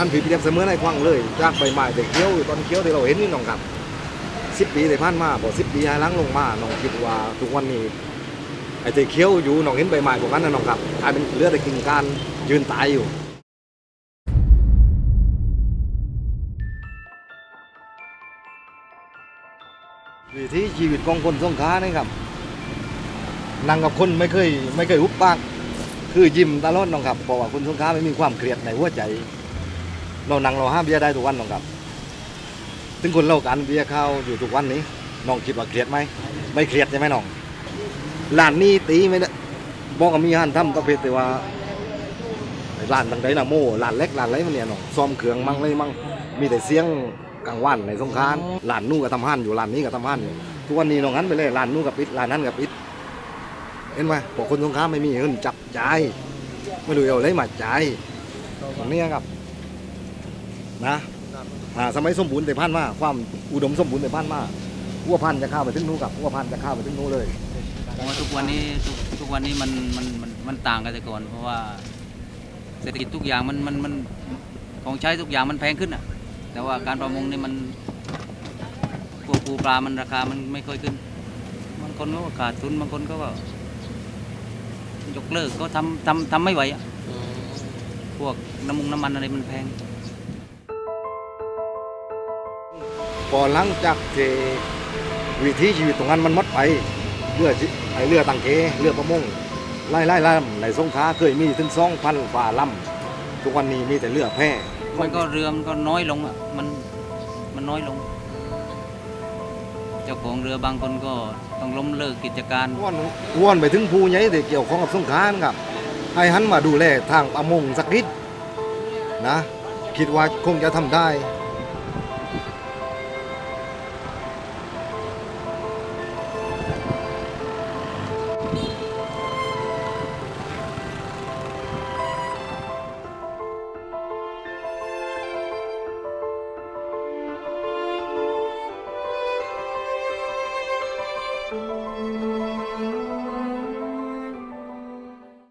อันผีเปรียบเสมือนในควังเลยจากใบไม้แต่เคี้ยวอยู่ตอนเคี้ยวที่เราเห็นนี่น้องครับสิบปีที่ผ่านมาบอกสิบปีให้หล้างลงมาน้องคิดว่าทุกวันนี้ไอ้ที่เคี้ยวอยู่น้องเห็นใบไม้พวกนั้นนะน้องครับกลายเป็นเลือแต่กิ่งกานยืนตายอยู่วิถีชีวิตของคนสงขานี่ครับนั่งกับคนไม่เคยไม่เคยอุบปาก คือยิ้มตลอดน้องครับเพราะว่าคนสงขาไม่มีความเครียดในหัวใจ เรานั่งเราห้ามเบียร์ได้ทุกวันน้องครับ ถึงคนเรากันเบียร์เข้าอยู่ทุกวันนี้น้องคิดว่าเครียดไหมไม่เครียดใช่ไหมน้องร้านนี้ตีไม่ได้บอกว่ามีหันทำประเภทแต่ว่าร้านต่างใดนะโม่ร้านเล็กร้านไรมันเนี่ยน้องซ้อมเครื่องมั่งเลยมั่งมีแต่เสียงกลางวันในสงขลามร้านนู้นก็ทำห้านอยู่ร้านนี้ก็ทำห้านอยู่ทุกวันนี้น้องหันไปเลยร้านนู้นกับปิดร้านนั้นกับปิดเห็นไหมพวกคนสงขลามไม่มีเงินจับจ่ายไม่รู้เอาอะไรมาจ่ายตรงนี้ครับ นะอ่าสมัยสมบูรณ์แต่พันมาความอุดมสมบูรณ์แต่พันมาวัวพันธุ์จะเข้าไปถึงนู้นกับวัวพันธุ์จะเข้าไปถึงนู้นเลยเพราะว่าทุกวันนี้ทุกทุกวันนี้มันมันมันมันต่างกันแต่ก่อนเพราะว่าเศรษฐกิจทุกอย่างมันมันมันของใช้ทุกอย่างมันแพงขึ้นอะ แต่ว่าการประมงนี่มันพวกปูปลามันราคามันไม่ค่อยขึ้นบางคนก็ขาดทุนบางคนก็ว่ายกเลิกก็ทำทำทำไม่ไหวอะพวกน้ำมันน้ำมันอะไรมันแพง พอหลังจากที่วิถีชีวิตตรงนั้นมันหมดไปเรือจิไอเรือตังเกเรือประมงไล่ไล่ลำในสงขลาเคยมีถึงสองพันฝ่าลำทุกวันนี้มีแต่เรือแพร่มันก็เรือมันก็น้อยลงอะมันมันน้อยลง เจ้าของเรือบางคนก็ต้องล้มเลิกกิจการว่อนว่อนไปถึงผู้ใหญ่ที่เกี่ยวข้องกับสงขลานะครับให้หันมาดูแลทางประมงสักนิดนะ คิดว่าคงจะทำได้ うん。